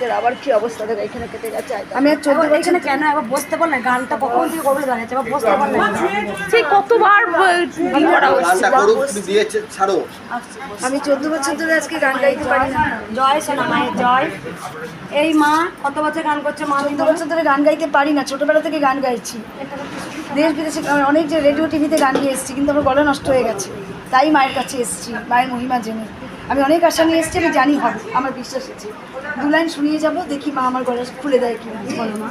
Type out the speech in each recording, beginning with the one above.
নাকের আবার কি অবস্থা? দেখো এখানে কেটে গেছে আমি আর চোদ্দ বছর এখানে কেন? একবার বসতে পারলে গানটা কখন থেকে কবে দাঁড়িয়েছে আবার বসতে পারলে সেই কতবার ব- ই করা হচ্ছে? গানটা করুক তুমি দিয়ে ছে- ছাড়ো। আমি চোদ্দ বছর ধরে আজকে গান গাইতে পারি না। জয় সোনা মায়ের জয়। এই মা কত বছর গান করছে মা? চোদ্দ বছর ধরে গান গাইতে পারি না ছোটবেলা থেকে গান গাইছি। দেশ বিদেশে অনেক যে রেডিও টিভিতে গান গিয়ে এসেছি কিন্তু আমার গলা নষ্ট হয়ে গেছে। তাই মায়ের কাছে এসেছি মায়ের মহিমা জেনে। আমি অনেক আশা নিয়ে এসেছি, আমি জানি হবে, আমার বিশ্বাস আছে। দু লাইন শুনিয়ে যাব, দেখি মা আমার গলা খুলে দেয় কিনা বলো মা।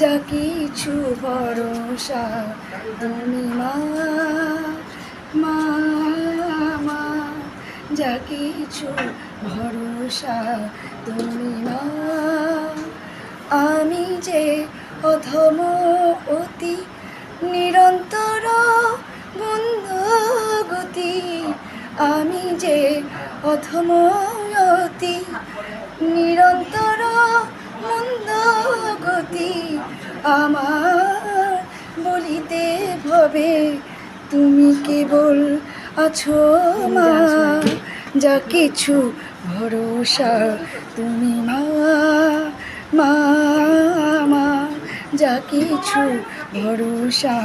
যা কিছু ভরসা তুমি মা মা, যা কিছু ভরসা তুমি মা। আমি যে অধম অতি নিরন্তর গতি, আমি যে অধম অতি নিরন্তর মন্দ গতি, আমার বলিতে ভবে, তুমি কেবল আছো মা, যা কিছু ভরসা তুমি মা। মা মা যা কিছু ভরসা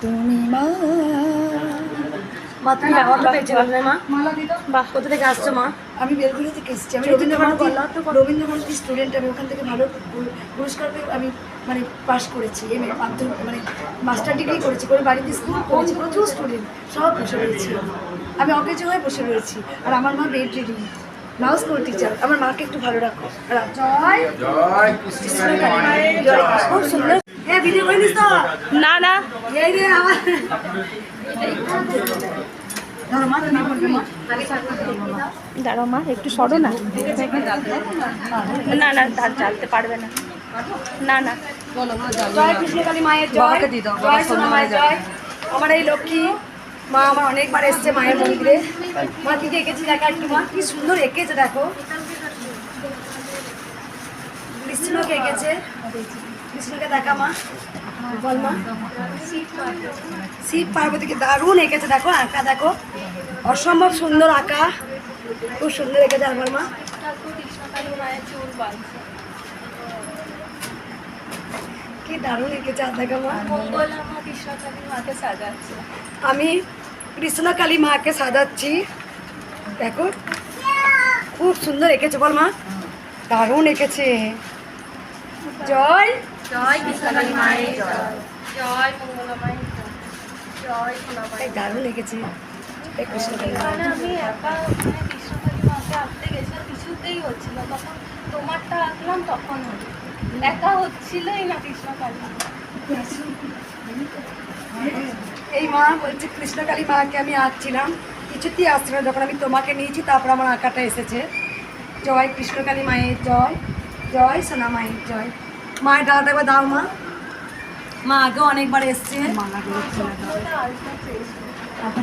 তুমি মা। মা তুমি ব্যবহারটা পেয়েছ মা? বাহ কোথা থেকে আসছো মা? আমি বেলগুড়ি থেকে এসেছি। আমি স্টুডেন্ট আমি ওখান থেকে ভালো পুর- পুরস্কার পেয়ে আমি মানে পাশ করেছি এম মাধ্যমিক মানে মাস্টার ডিগ্রি করেছি করে বাড়িতে স্কুল করেছি প্রচুর স্টুডেন্ট সব বসে রয়েছি। আমি অকেজো হয়ে বসে রয়েছি আর আমার মা bed ridden now school teacher আমার মাকে একটু ভালো রাখো। জয় জয় খুব সুন্দর। হ্যাঁ ভিডিও করে তো। না না। এই রে আমার মা দাঁড়াও একটু সরো না। না না তার চালতে পারবে না। না না। জয় কৃষ্ণকালী মায়ের জয়। জয়। জয়। আমার এই লক্ষ্মী মা আমার অনেকবার এসছে মায়ের মন্দিরে। মা কি কি এঁকেছি দেখা একটু, মা কি সুন্দর এঁকেছে দেখো। কৃষ্ণকে এঁকেছে। কৃষ্ণকে দেখা মা, বল মা। শিব পার্বতীকে দারুণ এঁকেছে দেখো, আঁকা দেখো। অসম্ভব সুন্দর আঁকা। খুব সুন্দর এঁকেছে আর মা। কি দারুণ এঁকেছে আর দেখো মা আমি কৃষ্ণকালী মাকে সাজাচ্ছি। দেখো খুব সুন্দর এঁকেছে বল মা। দারুণ এঁকেছে। জয়। জয় কৃষ্ণকালী মায়ের জয়। জয় মঙ্গলা জয়। জয় দারুণ এঁকেছে। এই কৃষ্ণকালী মা। আমি একা মানে কৃষ্ণকালী মাকে আঁকতে গেছিলাম কিছুতেই হচ্ছিল তখন তোমারটা আঁকলাম তখন হলো। একা হচ্ছিলই না কৃষ্ণকালী। এই মা বলছে কৃষ্ণকালী মাকে আমি আঁকছিলাম। কিছুতেই আসছে না। যখন আমি তোমাকে নিয়েছি তারপর আমার আঁকাটা এসেছে। জয় কৃষ্ণকালী মায়ের জয়। জয় সোনা মায়ের জয়। মায়ের ডালাটা একবার দাও মা। মা আগেও অনেকবার এসছে। আঁকা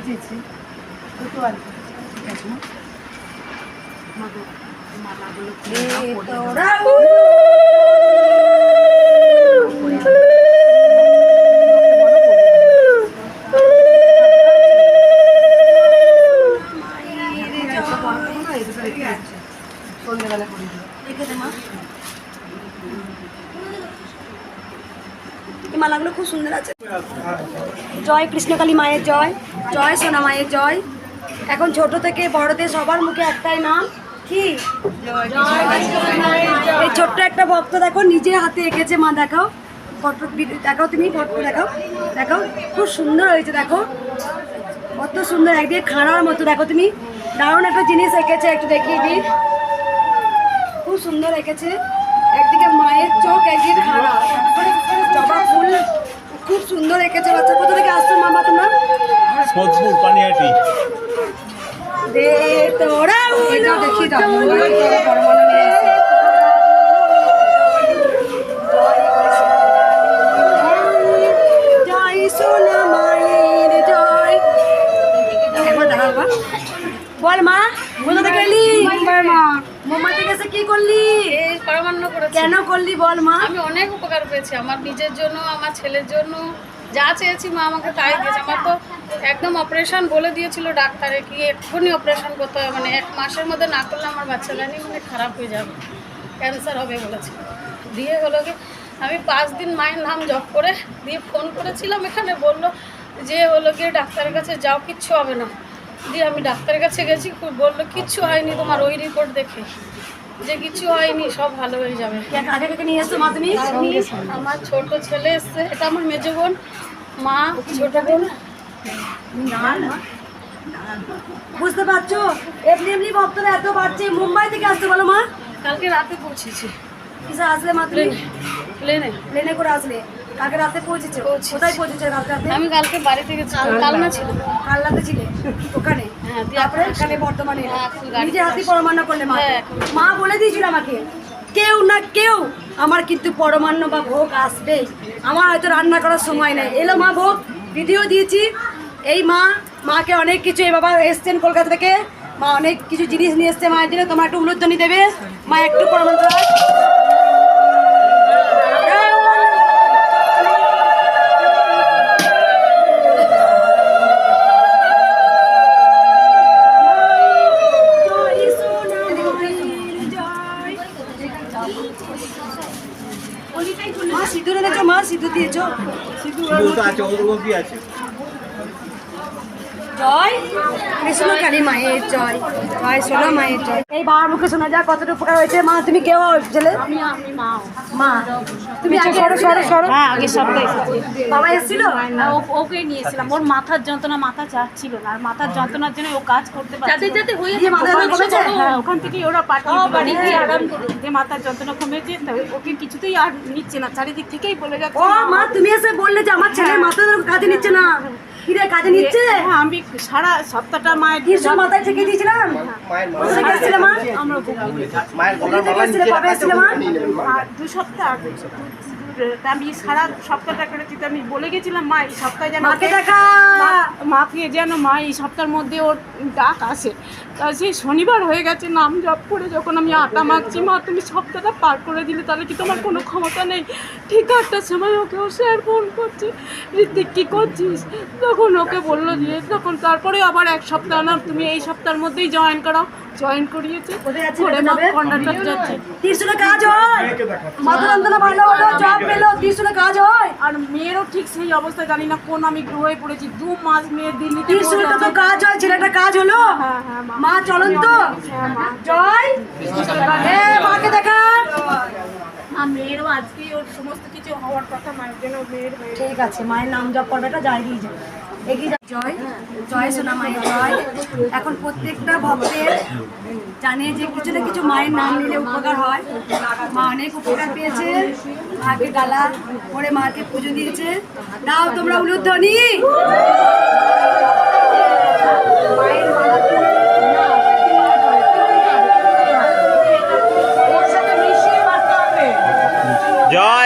এই মালাগুলো খুব সুন্দর আছে। জয় কৃষ্ণকালী মায়ের জয় জয় সোনা মায়ের জয়। এখন ছোট থেকে বড়দের সবার মুখে একটাই নাম কি? এই ছোট্ট একটা ভক্ত দেখো নিজে হাতে এঁকেছে মা দেখাও। ফটো দেখাও তুমি ফটো দেখাও। দেখাও খুব সুন্দর হয়েছে দেখো। কত সুন্দর একদিকে খাড়ার মতো দেখো তুমি। দারুণ একটা জিনিস এঁকেছে একটু দেখিয়ে দিই। খুব সুন্দর এঁকেছে। একদিকে মায়ের চোখ একদিকে খাড়া। জবা ফুল খুব সুন্দর এঁকেছে বাচ্চা। কোথা থেকে আসছো মামা তোমার? স্পোর্টসপুর পানিহাটি। দে তোরা এটা দেখি বল মা কোথা থেকে এলি মুম্বাই থেকে এসে কি করলি? পরমান্ন করেছি। কেন করলি বল মা? আমি অনেক উপকার পেয়েছি আমার নিজের জন্য আমার ছেলের জন্য। যা চেয়েছি মা আমাকে তাই দিয়েছে। আমার তো একদম অপারেশন বলে দিয়েছিল ডাক্তারে কি এক্ষুনি অপারেশন করতে হবে। মানে এক মাসের মধ্যে না করলে আমার বাচ্চা জানি মানে খারাপ হয়ে যাবে। ক্যান্সার হবে বলেছে। দিয়ে হলো কি আমি পাঁচ দিন মায়ের নাম জপ করে দিয়ে ফোন করেছিলাম এখানে। বলল যে হলো গিয়ে ডাক্তারের কাছে যাও কিচ্ছু হবে না। দিয়ে আমি ডাক্তারের কাছে গেছি খুব বলল কিচ্ছু হয়নি তোমার ওই রিপোর্ট দেখে। যে কিছু হয়নি সব ভালো হয়ে যাবে। আমার ছোট ছেলে এসছে এটা আমার মেজ বোন মা ছোট বোন। বুঝতে পারছ? এমনি এমনি ভক্তরা এত বাড়ছে মুম্বাই থেকে আসতে বলো মা। কালকে রাতে পৌঁছেছি। কিসে আসলে মা তুমি প্লেনে। প্লেনে করে আসলে। কালকে রাতে পৌঁছেছে? কোথায় পৌঁছেছে কালকে রাতে? আমি কালকে বাড়ি থেকে কালনা। ছিল। কাল রাতে ছিলে? ওখানে? হ্যাঁ, তারপরে এখানে বর্তমানে? হ্যাঁ, নিজে হাতে পরমান্ন করলে মা। হ্যাঁ। মা বলে দিয়েছিল আমাকে কেউ না কেউ আমার কিন্তু পরমান্ন বা ভোগ আসবে। আমার হয়তো রান্না করার সময় নেই। এলো মা ভোগ ভিডিও দিয়েছি। এই মা মাকে অনেক কিছু এই বাবা এসছেন কলকাতা থেকে। মা অনেক কিছু জিনিস নিয়ে এসছে। মায়ের জন্য তোমার একটু উলুধ্বনি দেবে। মা একটু পরমান্ন আছে আছে। জয় কৃষ্ণ মায়ের জয় জয় সোনা মায়ের জয়। এই বাবার মুখে শোনা যায় কতটা উপকার হয়েছে মা তুমি কেউ ছেলে মা তুমি সরো সরো সরো। হ্যাঁ আগে সপ্তাহে বাবা এসেছিল? ওকে নিয়েছিলাম। ওর মাথার যন্ত্রণা মাথা চাচ্ছিল না। আর মাথার যন্ত্রণার জন্য ও কাজ করতে যাতে যাতে হয়ে মাথা হ্যাঁ ওখান থেকেই ওরা পাঠিয়ে বাড়ি গিয়ে আরাম যে মাথার যন্ত্রণা কমেছে তা ওকে কিছুতেই আর নিচ্ছে না। চারিদিক থেকেই বলে ও যাচ্ছে মা তুমি এসে বললে যে আমার ছেলে মাথা ধরে কাজে নিচ্ছে না। কি রে কাজে নিচ্ছে? হ্যাঁ আমি সারা সপ্তাহটা মায়ের কিছু মাথায় থেকে দিয়েছিলাম? মায়ের কোথা থেকে এসেছিলে মা আমরা মায়ের মালা কবে এসেছিলে মা? নিয়ে নেবেন মা আর দু সপ্তাহ আমি সারা সপ্তাহটা করেছি তো আমি বলে গেছিলাম মা এই সপ্তাহে যেন মাকে দেখা। মাকে যেন মা এই সপ্তাহের মধ্যে ওর ডাক আসে। তা সেই শনিবার হয়ে গেছে নাম জপ করে যখন আমি আটা মাখছি মা তুমি সপ্তাহটা পার করে দিলে তাহলে কি তোমার কোনো ক্ষমতা নেই? ঠিক একটার সময় ওকে ও স্যার ফোন করছে ঋতিক কী করছিস? তখন ওকে বলল দিয়ে তখন তারপরে আবার এক সপ্তাহ না তুমি এই সপ্তাহের মধ্যেই জয়েন করাও। জয়েন করিয়েছে? করে মা? কন্ডাক্টর যাচ্ছে। ত্রিশুলে কাজ হয়। মাথা যন্ত্রণা ভালো হলো জব পেল ত্রিশুলে কাজ হয়। আর মেয়েরও ঠিক সেই অবস্থা জানি না কোন আমি গ্রহে পড়েছি দু মাস মেয়ে দিল্লিতে ত্রিশুলে তো কাজ হয় ছেলেটা কাজ হলো। হ্যাঁ হ্যাঁ মা চলন তো। জয়। এ মাকে দেখা মেয়েরও আজকে ওর সমস্ত কিছু হওয়ার কথা মায়ের জন্য মেয়ের ঠিক আছে মায়ের নাম জপ জয় দিয়ে যাবে। এগিয়ে জয়। জয় সোনা মায়ের জয়। এখন প্রত্যেকটা ভক্তের জানে যে কিছু না কিছু মায়ের নাম নিলে উপকার হয়। মা অনেক উপকার পেয়েছে। মাকে ডালা করে মাকে পুজো দিয়েছে। দাও তোমরা উলুধ্বনি।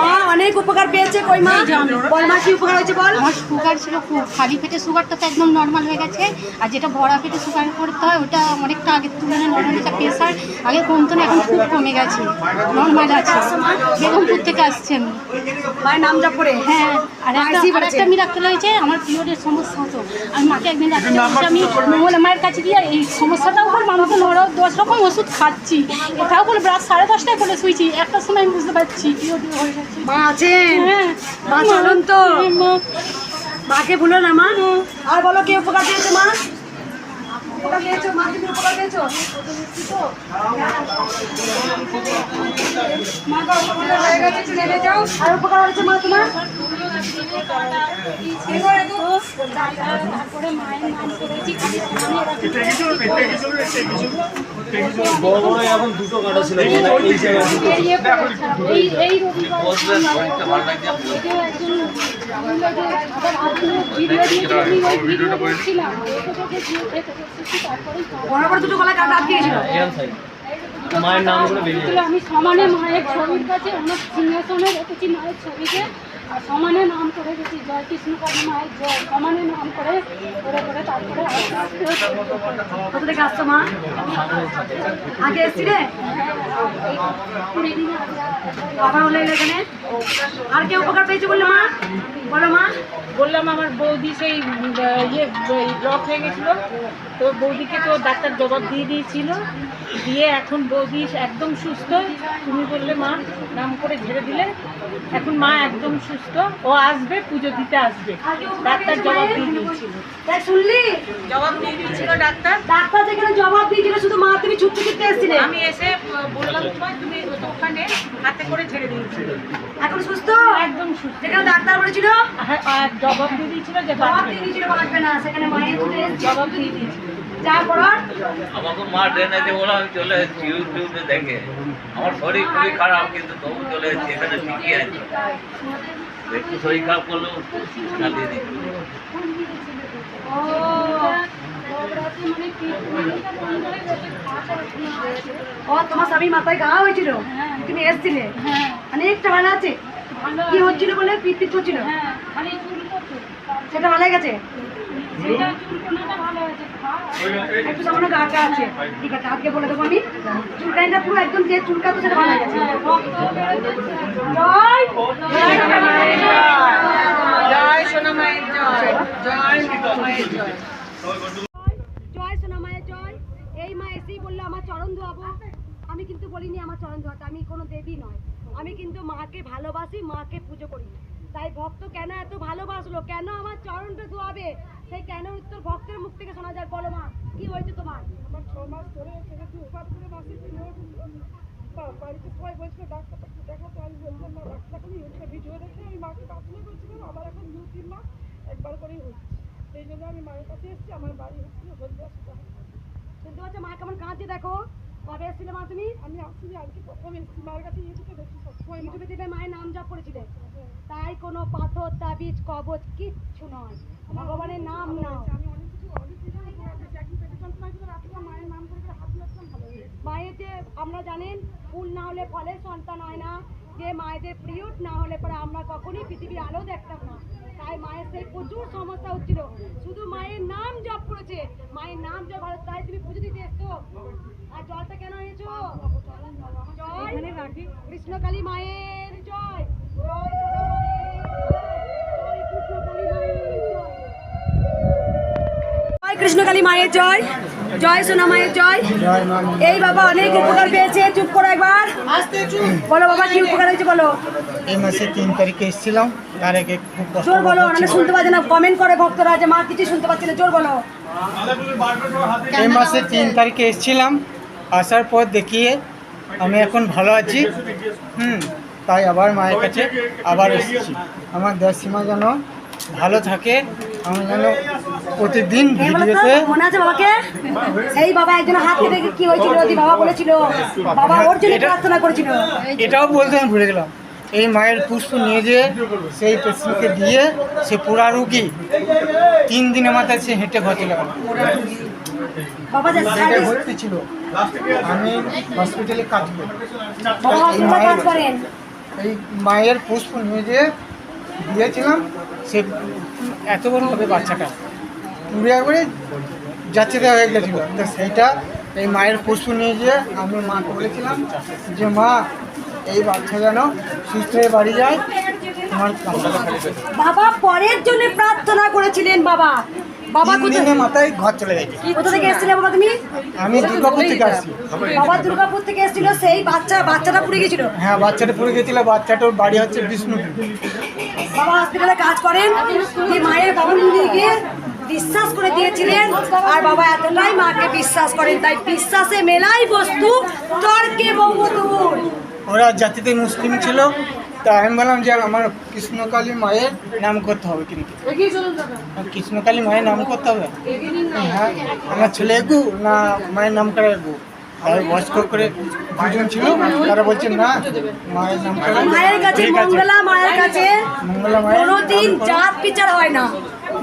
মা অনেক উপকার পেয়েছে কই মা? বল মা কি উপকার হয়েছে বল? আমার সুগার ছিল খুব। খালি পেটে সুগারটা তো একদম নর্মাল হয়ে গেছে। আর যেটা ভরা পেটে সুগার করতে হয় ওটা অনেকটা আগের তুলনায় নর্মাল হয়েছে প্রেশার আগে কমতো না এখন খুব কমে গেছে। নর্মাল আছে। বেগমপুর থেকে আসছেন। মায়ের নাম জপ করে হ্যাঁ। আর একটা। একটা মিরাক্কেল হয়েছে আমার পিরিয়ডের সমস্যা হতো আমি মাকে একদিন বসে আমি মঙ্গলা মায়ের কাছে গিয়ে এই সমস্যাটাও করে মামাকে নরক দশ রকম ওষুধ খাচ্ছি। এটাও করে রাত সাড়ে দশটায় করে শুয়েছি। একটা সময় আমি বুঝতে পারছি পিরিয়ড হয়ে মা আছেন? মা, চলুন তো। মাকে ভুলো না, মা। আর বলো, কি উপকার দিয়েছে মা? উপকার পেয়েছ মা তুমি উপকার পেয়েছ মা গো, উপকার হয়ে গেছে, একটু নেমে যাও। আর উপকার হয়েছে মা তোমার? তারপরে মায়ের নাম করেছি খালি মানে বড় বড় এখন দুটো কাটা ছিল এই জায়গায় দুটো এই রবিবার দুটো গলায় কাটা আটকে গেছিল? মায়ের নাম করে আমি সমানে মায়ের ছবির কাছে আমার সিংহাসনে রেখেছি মায়ের ছবিকে। আর সমানে নাম করে গেছি জয় কৃষ্ণ কালী মায়ের জয়। সমানে নাম করে করে করে তারপরে কোথা থেকে আসছো মা? আগে এসছিলে? কুড়ি দিন আগে হলো এখানে। আর কে উপকার পেয়েছে বলল মা? বলো মা। বললাম আমার বৌদি সেই ইয়ে ব্লক হয়ে গেছিল। তো বৌদিকে তো ডাক্তার জবাব দিয়ে দিয়েছিল। দিয়ে এখন বৌদি একদম সুস্থ। তুমি বললে মা নাম করে ঝেড়ে দিলে। এখন মা একদম সুস্থ। ও আসবে পুজো দিতে আসবে। ডাক্তার জবাব দিয়ে দিয়েছিল। শুনলি? জবাব দিয়ে দিয়েছিল ডাক্তার। ডাক্তার যেখানে জবাব দিয়েছিল শুধু মা তুমি ছুটতে ছুটতে এসছিলে? আমি এসে বললাম তোমায় তুমি ওখানে হাতে করে ঝেড়ে দিয়েছিল। এখন সুস্থ? একদম সুস্থ। যেখানে ডাক্তার বলেছিল আর জবাব দিয়ে দিয়েছিল যে জবাব দিয়ে দিয়েছিল বাঁচবে না। সেখানে মায়ের জবাব দিয়ে দিয়েছিল। যা করার আমাকে মা ট্রেনেতে বলে আমি চলে এসেছি ইউটিউবে দেখে। আমার শরীর খুবই খারাপ কিন্তু তবু চলে এসেছি এখানে ঠিকই আছে। একটু শরীর খারাপ করলেও চালিয়ে দিচ্ছি ও তোমার স্বামী মাথায় ঘা হয়েছিল? তুমি এসছিলে? অনেকটা ভালো আছে? কি হচ্ছিল বলে? পিট পিট করছিল? হ্যাঁ খালি চুল সেটা ভালো গেছে? সেটা চুলকোনাটা ভালো হয়েছে একটু সামান্য গা গা আছে। ঠিক আছে আজকে বলে দেবো আমি। চুলকানিটা পুরো একদম যে সেটা ভালো গেছে। জয় জয় সোনা মায়ের জয় জয় মায়ের জয়। জয় সোনা মায়ের জয়। এই মা এসেই বলল আমার চরণ ধোয়াবো। আমি কিন্তু বলিনি আমার চরণ ধোয়াতে আমি কোনো দেবী নয়। আমি কিন্তু মাকে ভালোবাসি মাকে পুজো করি। তাই ভক্ত কেন এত ভালোবাসলো? কেন আমার চরণটা ধোয়াবে? সেই কেন উত্তর ভক্তের মুখ থেকে শোনা যায়? বলো মা কি হয়েছে তোমার? আমার ছ মাস ধরে উপাদ করে মাসে বাড়িতে সবাই বলছিল ডাক্তার দেখাতে আমি বললাম না ডাক্তার এখন ইউটিউবে ভিডিও দেখে আমি মাকে প্রার্থনা করছিলাম আবার এখন দু তিন মাস একবার করেই হচ্ছে। সেই জন্য আমি মায়ের কাছে এসেছি আমার বাড়ি হলদিয়া শুনতে পাচ্ছ? মা কেমন কাঁদছে দেখো। কবে এসেছিলে মা তুমি? আমি আসছি আজকে প্রথম মায়ের কাছে ইউটিউবে দেখি সবসময় ইউটিউবে দেখে মায়ের নাম জপ করেছিলে। তাই কোনো পাথর তাবিজ কবচ কিচ্ছু নয়। ভগবানের নাম নাও। রাত্রে মায়ের হয়ে যে আমরা জানেন ফুল না হলে ফলের সন্তান হয় না। যে মায়েদের পিরিয়ড না হলে পরে আমরা কখনই পৃথিবীর আলো দেখতাম না। তাই মায়ের সেই প্রচুর সমস্যা হচ্ছিল। শুধু মায়ের নাম জপ করেছে মায়ের নাম জপ ভালো তাই তুমি পুজো দিতে এসছো। আর জলটা কেন এনেছো? জয় কৃষ্ণকালী মায়ের জয়। জয় সোনা মায়ের জয়। জয় কৃষ্ণকালী মায়ের জয়। জয় সোনা মায়ের জয়। এই বাবা অনেক উপকার পেয়েছে। চুপ করো একবার। বলো বাবা কি উপকার হয়েছে বলো। এই মাসে তিন তারিখে এসেছিলাম। তার আগে জোর বলো নাহলে শুনতে পাচ্ছে না। কমেন্ট করে ভক্তরা যে মা কিছু শুনতে পাচ্ছে না। জোর বলো। এই মাসে তিন তারিখে এসেছিলাম। আসার পর দেখিয়ে আমি এখন ভালো আছি। হুম তাই আবার মায়ের কাছে আবার এসেছি। আমার দেশ সীমা যেন ভালো থাকে আমি যেন প্রতিদিন ভিডিওতে মনে আছে বাবাকে? এই বাবা একজন হাত কেটে কি হয়েছিল? বাবা বলেছিল। বাবা ওর জন্য প্রার্থনা করেছিল। এটাও বলতে আমি ভুলে গেলাম। এই মায়ের পুষ্প নিয়ে যেয়ে সেই পেশেন্টকে দিয়ে সে পুরা রুগী তিন দিনের মাথায় সে হেঁটে ঘর চলে গেল। ভর্তি ছিল আমি হসপিটালে কাজ করি। এই মায়ের পুষ্প নিয়ে যেয়ে দিয়েছিলাম সে এত বড় হবে বাচ্চাটা। পুরো একবারে যাচ্ছে দেওয়া হয়ে গেছিল। তো সেইটা এই মায়ের পুষ্প নিয়ে যেয়ে আমি মাকে বলেছিলাম যে মা এই বাচ্চা যেন সুস্থ হয়ে বাড়ি যায় তোমার বাবা পরের জন্য প্রার্থনা করেছিলেন বাবা। বাবা কোথায়? মাথায় ঘর চলে গেছে। কোথা থেকে এসেছিলে বাবা তুমি? আমি দুর্গাপুর থেকে আসছি। বাবা দুর্গাপুর থেকে এসেছিল সেই বাচ্চা বাচ্চাটা পুড়ে গেছিল? হ্যাঁ বাচ্চাটা পড়ে গেছিল বাচ্চাটার বাড়ি হচ্ছে বিষ্ণুপুর। বাবা হসপিটালে কাজ করেন যে মায়ের বাবুকে বিশ্বাস করে দিয়েছিলেন আর বাবা এতটাই মাকে বিশ্বাস করেন তাই বিশ্বাসে মেলাই বস্তু তর্কে বঙ্গতুর। ওরা জাতিতে মুসলিম ছিল তা আমি বললাম যে আমার কৃষ্ণকালী মায়ের নাম করতে হবে কিন্তু কৃষ্ণকালী মায়ের নাম করতে হবে? হ্যাঁ আমার ছেলে এগু না মায়ের নাম করে এগু? আর বয়স্ক করে দুজন ছিল তারা বলছে না মায়ের নাম করে মায়ের কাছে মঙ্গলা মায়ের কাছে মঙ্গলা মায়ের কোনোদিন জাত বিচার হয় না।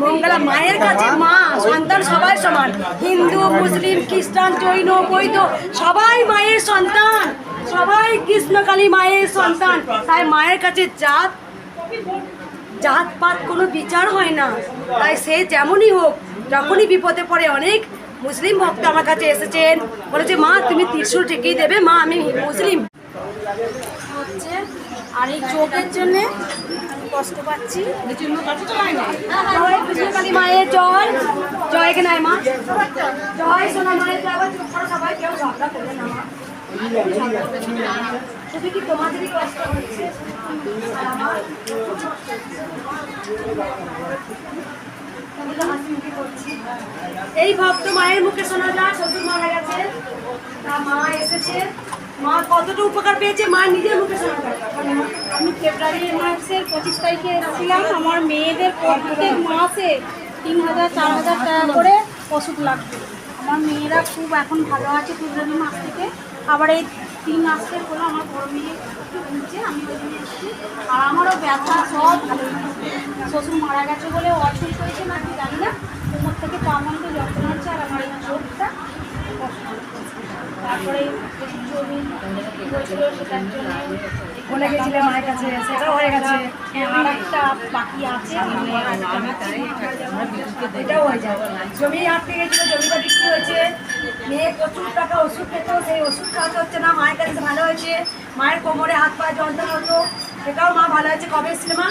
মঙ্গলা মায়ের কাছে মা সন্তান সবাই সমান। হিন্দু মুসলিম খ্রিস্টান জৈন বৈধ সবাই মায়ের সন্তান। সবাই কৃষ্ণকালী মায়ের সন্তান। তাই মায়ের কাছে জাত জাতপাত কোনো বিচার হয় না। তাই সে যেমনই হোক, যখনই বিপদে পড়ে, অনেক মুসলিম ভক্ত আমার কাছে এসেছেন। বলেছে মা, তুমি ত্রিশূল ঠিকই দেবে। মা, আমি মুসলিম। হচ্ছে, আর এই চোখের জন্যে কষ্ট পাচ্ছি। কৃষ্ণকালী মায়ের জয়। জয় কে নাই মা। জয় সোনা মায়ের সবাই। কেউ ঝগড়া করবে না এই ভক্ত মায়ের মুখে শোনা যায়, শ্বশুর মারা গেছে। তা মা এসেছে। মা কতটা উপকার পেয়েছে, মা নিজের মুখে শোনা যায়। আমি ফেব্রুয়ারি মাসের পঁচিশ তারিখে এসেছিলাম। আমার মেয়েদের প্রত্যেক মাসে তিন হাজার, চার হাজার টাকা করে ওষুধ লাগবে। আমার মেয়েরা খুব এখন ভালো আছে ফেব্রুয়ারি মাস থেকে। আবার এই তিন মাসে হলো আমার বড় মেয়ে একটু আমি ওই জন্য এসেছি। আর আমারও ব্যথা, সব ভালো। শ্বশুর মারা গেছে বলে অসুখ হয়েছে না কি জানি না। কোমর থেকে পা পর্যন্ত যন্ত্রণা হচ্ছে, আর আমার এই চোখটা তারপরে জমি হয়েছিল সেটার জন্য বলে গেছিলে মায়ের কাছে, সেটাও হয়ে গেছে। আর একটা বাকি আছে এটাও হয়ে যায়। জমি আটকে গেছিল জমিটা বিক্রি হয়েছে, মেয়ে প্রচুর টাকা ওষুধ খেত, সেই ওষুধ খাওয়াতে হচ্ছে না, মায়ের কাছে ভালো হয়েছে। মায়ের কোমরে হাত পায়ে যন্ত্রণা হতো, সেটাও মা ভালো হয়েছে। কবে এসেছিলে মা?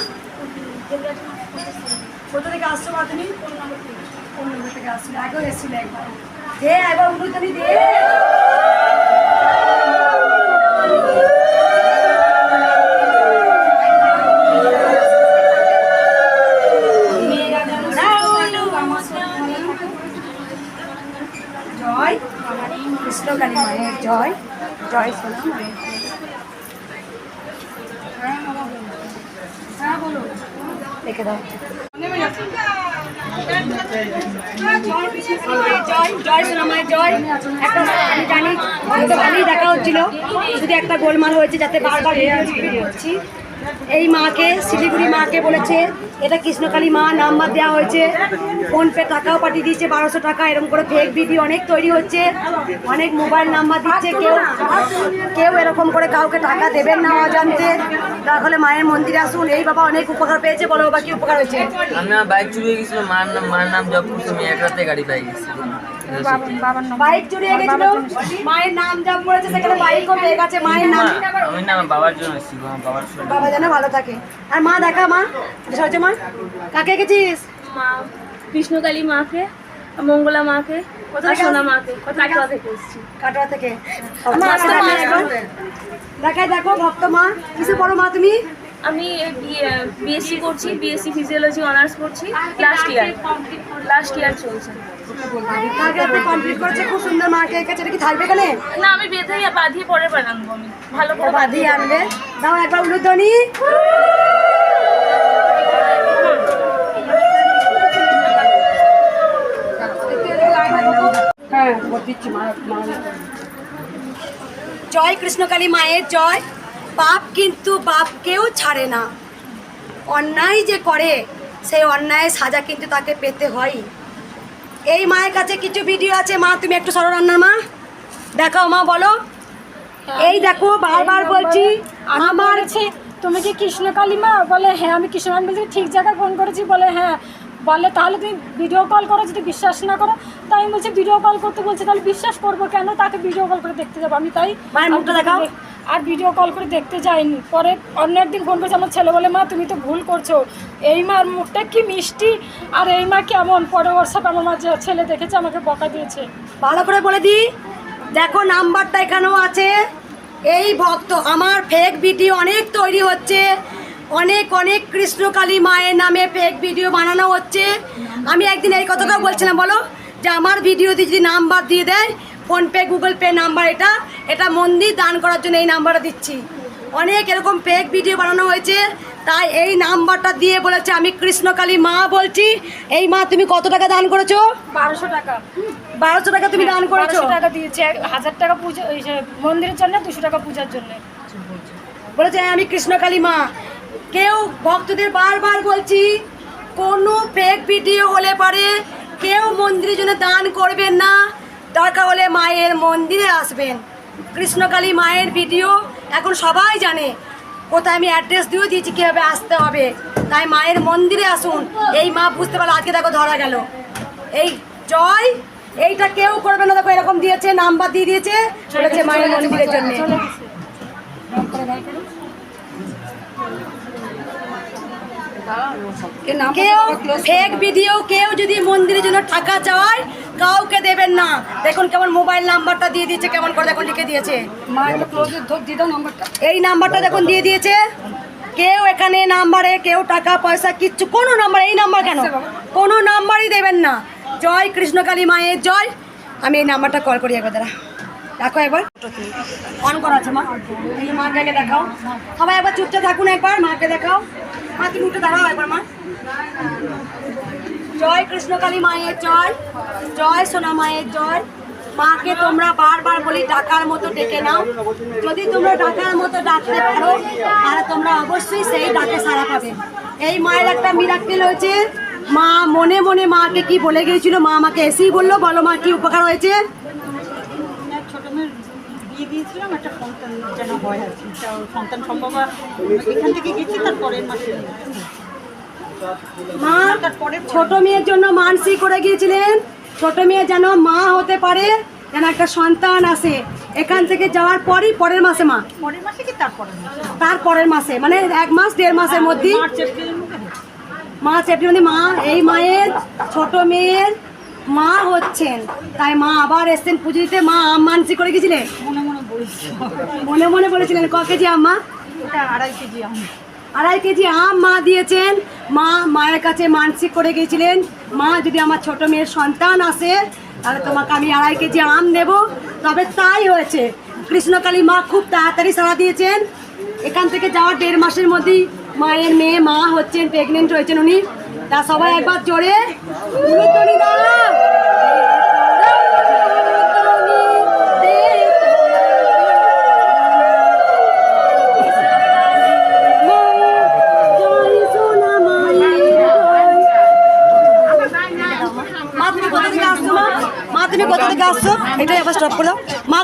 কোথা থেকে আসছো মা তুমি? কোন নম্বর থেকে আসছিলে, আগেও এসেছিলে একবার। দে একবার উন্নতনি দে। কৃষ্ণকালী মায়ের জয় জয় সোনা মায়ের রেখে দাও আমি জানি হয়তো ভালোই দেখা হচ্ছিল। যদি একটা গোলমাল হয়েছে যাতে বারবার করছি। এই মাকে শিলিগুড়ি মাকে বলেছে এটা কৃষ্ণকালী মা নাম্বার দেওয়া হয়েছে। ফোনপে টাকাও পাঠিয়ে দিয়েছে, বারোশো টাকা, এরকম করে ফেক ভিডিও অনেক তৈরি হচ্ছে। অনেক মোবাইল নাম্বার দিচ্ছে, কেউ কেউ এরকম করে কাউকে টাকা দেবেন না অজান্তে। তাহলে মায়ের মন্দিরে আসুন। এই বাবা অনেক উপকার পেয়েছে, বলো বাবা কি উপকার হয়েছে? আমি আমার বাইক চুরি হয়ে গেছিল, মার নাম মার নাম জব এক রাতে গাড়ি পাই গেছি। বাইক চুরি গেছিল। মায়ের নাম জপ করেছে সেখানে বাইকও পেয়ে গেছে। মায়ের নাম বাবার জন্য বাবার বাবা যেন ভালো থাকে। আর মা দেখা মা? মা? কাকে গেছিস মা কৃষ্ণকালী মাকে মঙ্গলা মাকে কোথা সোনা মাকে। কাটোয়া থেকে এসেছি। কাটোয়া থেকে। মাকে দেখা একবার। দেখাই দেখো ভক্ত মা। কিসে পড়ো মা তুমি? আমি বিএসসি করছি বিএসসি ফিজিওলজি অনার্স করছি লাস্ট ইয়ার লাস্ট ইয়ার চলছে। কাকে কমপ্লিট করেছে খুব সুন্দর মাকে এঁকেছে এটা কি থাকবে এখানে? না আমি বেঁধে বাঁধিয়ে পরে বানাবো আমি। ভালো করে বাদি আনবে। দাও একবার উলুধ্বনি। হ্যাঁ জয় কৃষ্ণকালী মায়ের জয়। পাপ কিন্তু বাপকেও ছাড়ে না। অন্যায় যে করে সেই অন্যায় সাজা কিন্তু তাকে পেতে হয়। এই মায়ের কাছে কিছু ভিডিও আছে। মা তুমি একটু সরো রান্নার মা। দেখাও মা বলো। এই দেখো বারবার বলছি আমার তুমি কি কৃষ্ণকালী মা? বলে হ্যাঁ আমি কৃষ্ণকালী বলছি ঠিক জায়গায় ফোন করেছি। বলে হ্যাঁ। বলে তাহলে তুমি ভিডিও কল করো যদি বিশ্বাস না করো। তাই আমি বলছি ভিডিও কল করতে বলছি তাহলে বিশ্বাস করব কেন? তাকে ভিডিও কল করে দেখতে যাব। আমি তাই মায়ের মুখটা দেখাও। আর ভিডিও কল করে দেখতে যাইনি। পরে অন্য একদিন ফোন করেছে, আমার ছেলে বলে, মা, তুমি তো ভুল করছ। এই মার মুখটা কি মিষ্টি? আর এই মা কেমন? পরে সাথে আমার মা যে ছেলে দেখেছে, আমাকে বকা দিয়েছে। ভালো করে বলে দিই, দেখো নাম্বারটা এখানেও আছে। এই ভক্ত, আমার ফেক ভিডিও অনেক তৈরি হচ্ছে। অনেক অনেক কৃষ্ণকালী মায়ের নামে ফেক ভিডিও বানানো হচ্ছে। আমি একদিন এই কথাটা বলছিলাম, বলো, যে আমার ভিডিও দিয়ে যদি নাম্বার দিয়ে দেয় ফোনপে গুগল পে নাম্বার এটা। এটা মন্দির দান করার জন্য এই নাম্বারটা দিচ্ছি। অনেক এরকম পেক ভিডিও বানানো হয়েছে। তাই এই নাম্বারটা দিয়ে বলেছে আমি কৃষ্ণকালী মা বলছি। এই মা তুমি কত টাকা দান করেছ? বারোশো টাকা। বারোশো টাকা তুমি দান করেছ? টাকা দিয়েছে। হাজার টাকা পুজো মন্দিরের জন্য দুশো টাকা পূজার জন্য। বলেছে "হ্যাঁ, আমি কৃষ্ণকালী মা। কেউ ভক্তদের বারবার বলছি কোনো পেক ভিডিও হলে পারে কেউ মন্দিরের জন্য দান করবেন না। দরকার হলে মায়ের মন্দিরে আসবেন। কৃষ্ণকালী মায়ের ভিডিও এখন সবাই জানে। কোথায় আমি অ্যাড্রেস দিয়েও দিয়েছি, কীভাবে আসতে হবে। তাই মায়ের মন্দিরে আসুন। এই মা বুঝতে পারল আজকে দেখো ধরা গেল। এই জয়, এইটা কেউ করবে না। দেখো এরকম দিয়েছে, নাম্বার দিয়ে দিয়েছে মায়ের মন্দিরের জন্য। কেউ ফেক ভিডিও কেউ যদি মন্দিরের জন্য টাকা চাওয়ায় কাউকে দেবেন না। দেখুন কেমন মোবাইল নাম্বারটা দিয়ে দিয়েছে কেমন করে দেখুন লিখে দিয়েছে। এই নাম্বারটা দেখুন দিয়ে দিয়েছে। কেউ এখানে নাম্বারে কেউ টাকা পয়সা কিচ্ছু কোনো নাম্বার এই নাম্বার কেন? কোনো নাম্বারই দেবেন না। জয় কৃষ্ণকালী মায়ের জয়। আমি এই নাম্বারটা কল করি একবার দাঁড়া। দেখো একবার। অন করা আছে মা। এই মাকে দেখাও। সবাই একবার চুপচাপ থাকুন একবার মাকে দেখাও। মা তুমি উঠে দাঁড়াও একবার, মা। জয় কৃষ্ণকালী মায়ের জয় জয় সোনা মায়ের জয়। মাকে তোমরা বারবার বলি ডাকার মতো ডেকে নাও। যদি তোমরা ডাকার মতো ডাকতে পারো, তাহলে তোমরা অবশ্যই সেই ডাকে সারা পাবে। এই মায়ের একটা মিরাক্কেল হয়েছে। মা মনে মনে মাকে কি বলে গিয়েছিল? মা আমাকে এসেই বলল, বলো মা কি উপকার হয়েছে? দিয়েছিলাম একটা সন্তান যেন হয় আর কি। সন্তান সম্ভব এখান থেকে গেছি তার পরের মাসে। মা ছোট মেয়ের জন্য মানসিক করে গিয়েছিলেন। ছোট মেয়ে যেন মা হতে পারে যেন একটা সন্তান আসে। এখান থেকে যাওয়ার পরই পরের মাসে মা। পরের মাসে কি তার পরের মাসে? মানে এক মাস দেড় মাসের মধ্যে মার্চ এপ্রিল মধ্যে মা এই মায়ের ছোট মেয়ের মা হচ্ছেন। তাই মা আবার এসছেন পুজো দিতে মা মানসি করে গেছিলেন মনে মনে বলছি বলেছিলেন ক কেজি আম মা? আড়াই কেজি আমি। আড়াই কেজি আম মা দিয়েছেন। মা মায়ের কাছে মানসিক করে গিয়েছিলেন। মা যদি আমার ছোট মেয়ের সন্তান আসে তাহলে তোমাকে আমি আড়াই কেজি আম দেব তবে তাই হয়েছে। কৃষ্ণকালী মা খুব তাড়াতাড়ি সাড়া দিয়েছেন। এখান থেকে যাওয়ার দেড় মাসের মধ্যেই মায়ের মেয়ে মা হচ্ছেন প্রেগনেন্ট হয়েছেন উনি। তা সবাই একবার জোরে উলুধ্বনি কোথা থেকে আসছো এটাই আবার স্টপ করলাম। মা